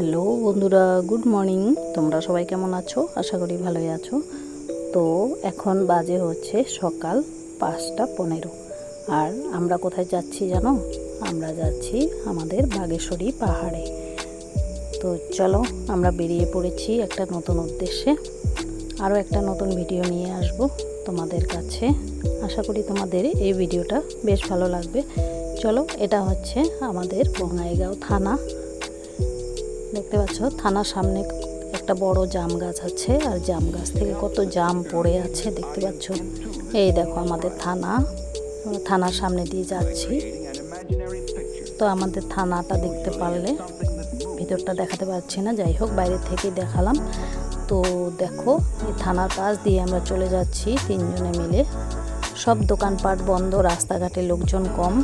Hello বন্ধুরা, good morning. তোমরা সবাই কেমন আছো? আশা করি ভালোই আছো। তো এখন বাজে হচ্ছে সকাল পাঁচটা পনেরো। আর আমরা কোথায় যাচ্ছি জানো? আমরা যাচ্ছি আমাদের বাগেশ্বরী পাহাড়ে। তো চলো, আমরা বেরিয়ে পড়েছি একটা নতুন উদ্দেশ্যে। আরও একটা নতুন ভিডিও নিয়ে আসব তোমাদের কাছে। আশা করি তোমাদের এই ভিডিওটা বেশ ভালো লাগবে। চলো, এটা হচ্ছে আমাদের বঙ্গাইগাঁও থানা। দেখতে পাচ্ছ, থানার সামনে একটা বড় জাম গাছ আছে, আর জাম গাছ থেকে কত জাম পড়ে আছে দেখতে পাচ্ছ। এই দেখো আমাদের থানা থানার সামনে দিয়ে যাচ্ছি। তো আমাদের থানাটা দেখতে পারলে, ভিতরটা দেখাতে পারছি না, যাই হোক বাইরে থেকে দেখালাম। তো দেখো, এই থানার পাশ দিয়ে আমরা চলে যাচ্ছি তিনজনে মিলে। সব দোকানপাট বন্ধ, রাস্তাঘাটে লোকজন কম।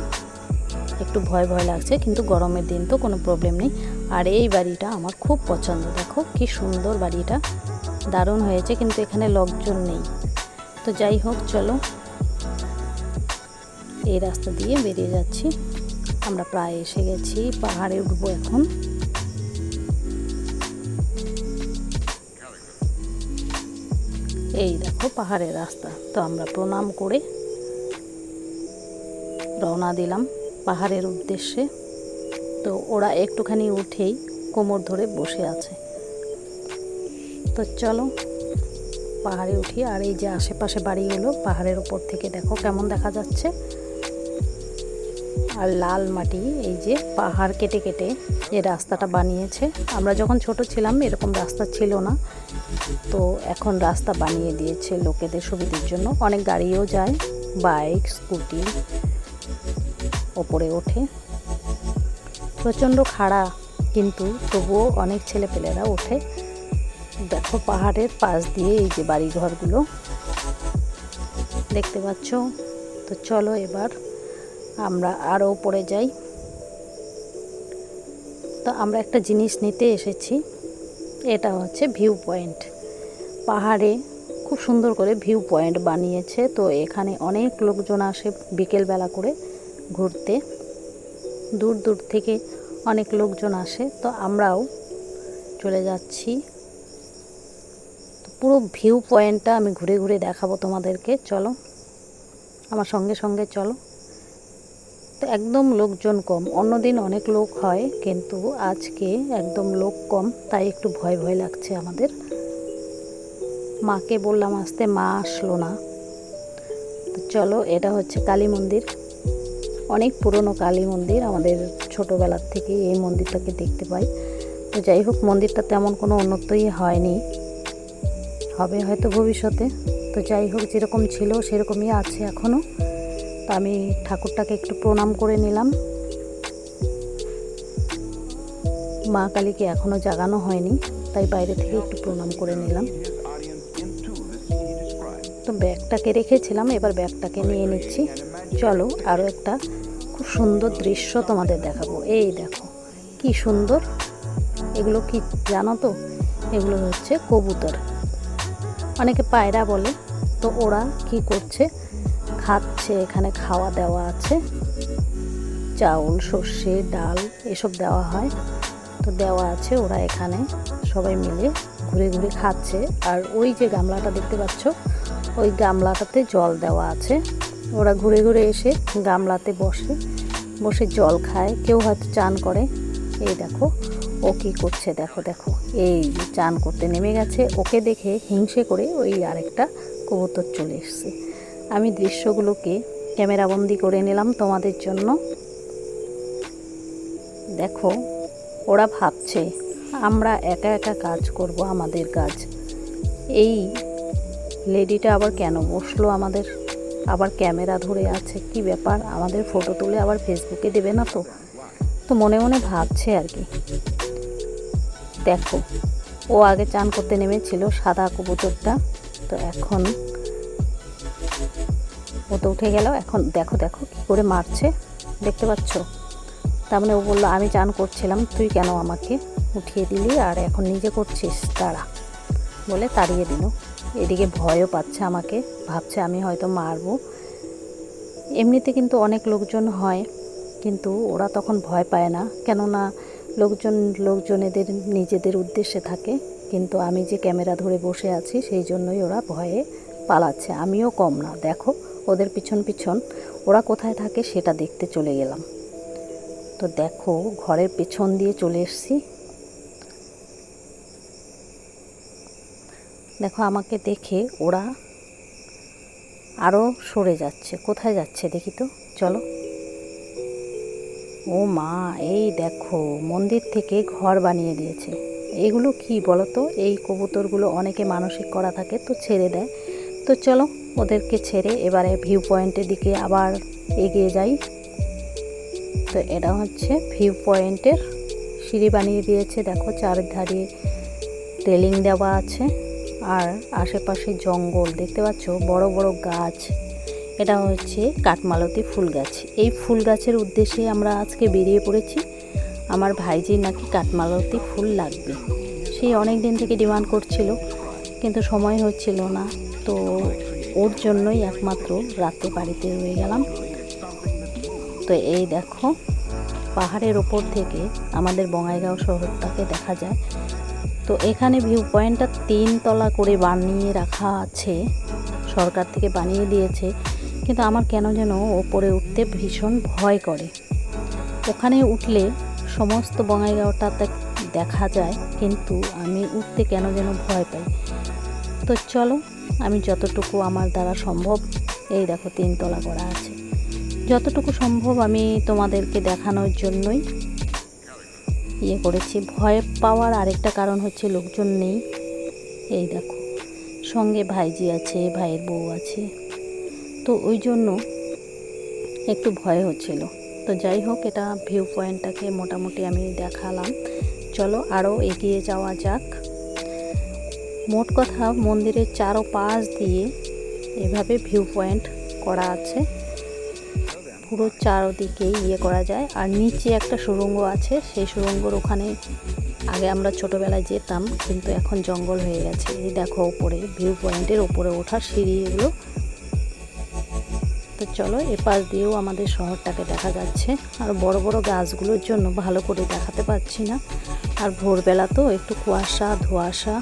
একটু ভয় ভয় লাগছে, কিন্তু গরমের দিন তো কোনো প্রবলেম নেই। আর এই বাড়িটা আমার খুব পছন্দ। দেখো কি সুন্দর বাড়িটা। দারুণ হয়েছে, কিন্তু এখানে লোকজন নেই। তো যাই হোক, চলো। এই রাস্তা দিয়ে বেরিয়ে যাচ্ছি। আমরা প্রায় এসে গেছি, পাহাড়ে উঠবো এখন। এই দেখো পাহাড়ের রাস্তা। তো আমরা প্রণাম করে রওনা দিলাম পাহাড়ের উদ্দেশ্যে। তো ওরা একটুখানি উঠেই কোমর ধরে বসে আছে। তো চলো, পাহাড়ে উঠি, আর এই যে আশেপাশে বাড়িগুলো, পাহাড়ের উপর থেকে দেখো কেমন দেখা যাচ্ছে। আর লাল মাটি, এই যে পাহাড় কেটে কেটে যে রাস্তাটা বানিয়েছে। আমরা যখন ছোট ছিলাম, এরকম রাস্তা ছিল না। তো এখন রাস্তা বানিয়ে দিয়েছে লোকেদের সুবিধার জন্য। অনেক গাড়িও যায়, বাইক, স্কুটি, ওপরে ওঠে। প্রচণ্ড খাড়া, কিন্তু তবুও অনেক ছেলেপেলেরা ওঠে। দেখো পাহাড়ের পাশ দিয়ে এই যে বাড়ি ঘরগুলো দেখতে পাচ্ছ? তো চলো এবার আমরা আরও পড়ে যাই। তো আমরা একটা জিনিস নিতে এসেছি, এটা হচ্ছে ভিউ পয়েন্ট পাহাড়ে খুব সুন্দর করে ভিউ পয়েন্ট বানিয়েছে, তো এখানে অনেক লোকজন আসে বিকেলবেলা করে ঘুরতে। দূর দূর থেকে অনেক লোকজন আসে। তো আমরাও চলে যাচ্ছি। তো পুরো ভিউ পয়েন্টটা আমি ঘুরে ঘুরে দেখাবো তোমাদেরকে। চলো, আমার সঙ্গে সঙ্গে চলো। তো একদম লোকজন কম। অন্যদিন অনেক লোক হয়, কিন্তু আজকে একদম লোক কম, তাই একটু ভয় ভয় লাগছে আমাদের। মাকে বললাম, আসতে, মা আসলো না। তো চলো, এটা হচ্ছে কালী মন্দির। অনেক পুরনো কালী মন্দির আমাদের ছোটোবেলার থেকে এই মন্দিরটাকে দেখতে পাই। তো যাই হোক, মন্দিরটা তেমন কোনো উন্নতই হয়নি। হবে হয়তো ভবিষ্যতে। তো যাই হোক, যেরকম ছিল সেরকমই আছে এখনও তো আমি ঠাকুরটাকে একটু প্রণাম করে নিলাম। মা কালীকে এখনও জাগানো হয়নি, তাই বাইরে থেকে একটু প্রণাম করে নিলাম। তো ব্যাগটাকে রেখেছিলাম, এবার ব্যাগটাকে নিয়ে নিচ্ছি। চলো আরও একটা খুব সুন্দর দৃশ্য তোমাদের দেখাবো। এই দেখো, কি সুন্দর। এগুলো কি জানো তো? এগুলো হচ্ছে কবুতর। অনেকে পায়রা বলে, তো ওরা কি করছে? খাচ্ছে, এখানে খাওয়া দেওয়া আছে। চাউল, সর্ষে, ডাল, এসব দেওয়া হয়। তো দেওয়া আছে, ওরা এখানে সবাই মিলে ঘুরে ঘুরে খাচ্ছে। আর ওই যে গামলাটা দেখতে পাচ্ছ, ওই গামলাটাতে জল দেওয়া আছে। ওরা ঘুরে ঘুরে এসে গামলাতে বসে বসে জল খায়, কেউ হয়তো চান করে। এই দেখো, ও কী করছে দেখো দেখো। এই চান করতে নেমে গেছে, ওকে দেখে হিংসে করে ওই আরেকটা কবুতর চলে এসছে। আমি দৃশ্যগুলোকে ক্যামেরাবন্দি করে নিলাম তোমাদের জন্য। দেখো, ওরা ভাবছে, আমরা একা একা কাজ করব আমাদের কাজ। এই লেডিটা আবার কেন বসল আমাদের? আবার ক্যামেরা ধরে আছে, কি ব্যাপার? আমাদের ফটো তুলে আবার ফেসবুকে দেবে না তো? তো মনে মনে ভাবছে আর কি। দেখো, ও আগে চান করতে নেমেছিল সাদা কবুতরটা, তো এখন ও তো উঠে গেল। এখন দেখো দেখো কি করে মারছে, দেখতে পাচ্ছ? তার মানে ও বলল, আমি চান করছিলাম, তুই কেন আমাকে উঠিয়ে দিলি? আর এখন নিজে করছিস? তারা বলে তাড়িয়ে দিল। এদিকে ভয়ও পাচ্ছে আমাকে। ভাবছে আমি হয়তো মারবো। এমনিতে কিন্তু অনেক লোকজন হয়, কিন্তু ওরা তখন ভয় পায় না। কেননা লোকজন লোকজনেদের নিজেদের উদ্দেশ্যে থাকে, কিন্তু আমি যে ক্যামেরা ধরে বসে আছি, সেই জন্যই ওরা ভয়ে পালাচ্ছে। আমিও কম না। দেখো, ওদের পিছন পিছন, ওরা কোথায় থাকে সেটা দেখতে চলে গেলাম। তো দেখো, ঘরের পেছন দিয়ে চলে এসেছি। দেখো আমাকে দেখে ওরা আরও সরে যাচ্ছে। কোথায় যাচ্ছে দেখি তো? চলো। ও মা, এই দেখো, মন্দির থেকে ঘর বানিয়ে দিয়েছে। এগুলো কি বলো তো এই কবুতরগুলো অনেকে মানসিক করা থাকে, তো ছেড়ে দেয়। তো চলো, ওদেরকে ছেড়ে এবারে ভিউ পয়েন্টের দিকে আবার এগিয়ে যাই। তো এটা হচ্ছে ভিউ পয়েন্টের সিঁড়ি বানিয়ে দিয়েছে। দেখো, চারধারে রেলিং দেওয়া আছে। আর আশেপাশে জঙ্গল, দেখতে পাচ্ছ? বড় বড় গাছ। এটা হচ্ছে কাঠমালতি ফুল গাছ। এই ফুল গাছের উদ্দেশ্যে আমরা আজকে বেরিয়ে পড়েছি। আমার ভাইজির নাকি কাঠমালতি ফুল লাগবে। সেই অনেক দিন থেকে ডিমান্ড করছিল, কিন্তু সময় হচ্ছিল না। তো ওর জন্যই একমাত্র রাতে বাড়িতে রয়ে গেলাম। তো এই দেখো, পাহাড়ের ওপর থেকে আমাদের বঙ্গাইগাঁও শহরটাকে দেখা যায়। তো এখানে ভিউ পয়েন্টটা তিন তলা করে বানিয়ে রাখা আছে। সরকার থেকে বানিয়ে দিয়েছে। কিন্তু আমার কেন যেন ওপরে উঠতে ভীষণ ভয় করে। ওখানে উঠলে সমস্ত বঙ্গাইগাঁওটা দেখা যায়, কিন্তু আমি উঠতে কেন যেন ভয় পাই। তো চলো, আমি যতটুকু আমার দ্বারা সম্ভব, এই দেখো তিনতলা করা আছে। যতটুকু সম্ভব আমি তোমাদেরকে দেখানোর জন্যই ইয়ে করেছি। ভয় পাওয়ার আরেকটা কারণ হচ্ছে লোকজন নেই। এই দেখো, সঙ্গে ভাইজি আছে, ভাইয়ের বউ আছে। তো ওই জন্য একটু ভয় হচ্ছিল। তো যাই হোক, এটা ভিউ পয়েন্টটাকে মোটামুটি আমি দেখালাম। চলো আরও এগিয়ে যাওয়া যাক। মোট কথা মন্দিরের চারো পাশ দিয়ে এভাবে ভিউ পয়েন্ট করা আছে। পুরো চারদিকে ইয়ে করা যায়। আর নিচে একটা সুড়ঙ্গ আছে, সেই সুড়ঙ্গর ওখানে আগে আমরা ছোটোবেলায় যেতাম, কিন্তু এখন জঙ্গল হয়ে গেছে। এই দেখো ওপরে ভিউ পয়েন্টের ওপরে ওঠার সিঁড়ি এগুলো। তো চলো এ পাশ দিয়েও আমাদের শহরটাকে দেখা যাচ্ছে। আর বড় বড় গাছগুলোর জন্য ভালো করে দেখাতে পারছি না। আর ভোরবেলা তো একটু কুয়াশা, ধোয়াশা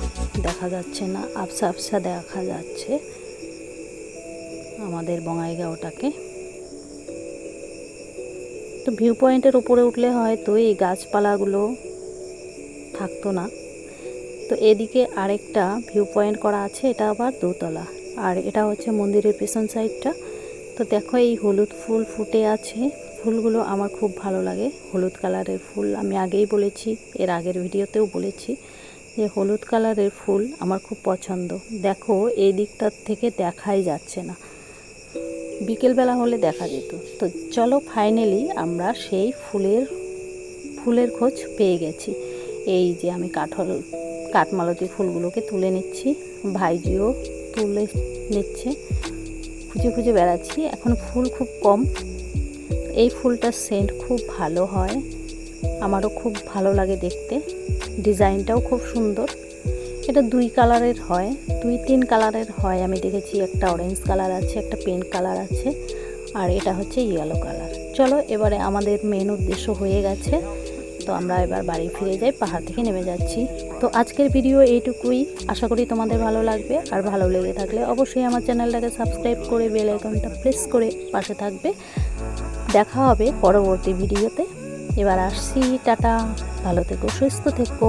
দেখা যাচ্ছে না আবসা আবসা দেখা যাচ্ছে আমাদের বঙ্গাইগাঁওটাকে। তো ভিউ পয়েন্টের উপরে উঠলে হয়তো এই গাছপালাগুলো থাকতো না। তো এদিকে আরেকটা ভিউ পয়েন্ট করা আছে, এটা আবার দোতলা। আর এটা হচ্ছে মন্দিরের পেছন সাইডটা তো দেখো এই হলুদ ফুল ফুটে আছে। ফুলগুলো আমার খুব ভালো লাগে। হলুদ কালারের ফুল আমি আগেই বলেছি, এর আগের ভিডিওতেও বলেছি যে হলুদ কালারের ফুল আমার খুব পছন্দ। দেখো, এই দিকটার থেকে দেখাই যাচ্ছে না। বিকেলবেলা হলে দেখা যেত। তো চলো ফাইনালি আমরা সেই ফুলের ফুলের খোঁজ পেয়ে গেছি। এই যে আমি কাঠল, কাঠমালতি ফুলগুলোকে তুলে নিচ্ছি। ভাইজিও তুলে নিচ্ছে। খুঁজে খুঁজে বেড়াচ্ছি। এখন ফুল খুব কম। এই ফুলটার সেন্ট খুব ভালো হয়। আমারও খুব ভালো লাগে দেখতে। ডিজাইনটাও খুব সুন্দর। এটা দুই কালারের হয়, দুই তিন কালারের হয়। আমি দেখেছি একটা অরেঞ্জ কালার আছে, একটা পিঙ্ক কালার আছে, আর এটা হচ্ছে ইয়েলো কালার চলো, এবারে আমাদের মেন উদ্দেশ্য হয়ে গেছে। তো আমরা এবার বাড়ি ফিরে যাই, পাহাড় থেকে নেমে যাচ্ছি। তো আজকের ভিডিও এইটুকুই। আশা করি তোমাদের ভালো লাগবে। আর ভালো লেগে থাকলে অবশ্যই আমার চ্যানেলটাকে সাবস্ক্রাইব করে বেল আইকনটা প্রেস করে পাশে থাকবে। দেখা হবে পরবর্তী ভিডিওতে এবার আসছি, টাটা। ভালো থেকো, সুস্থ থেকো।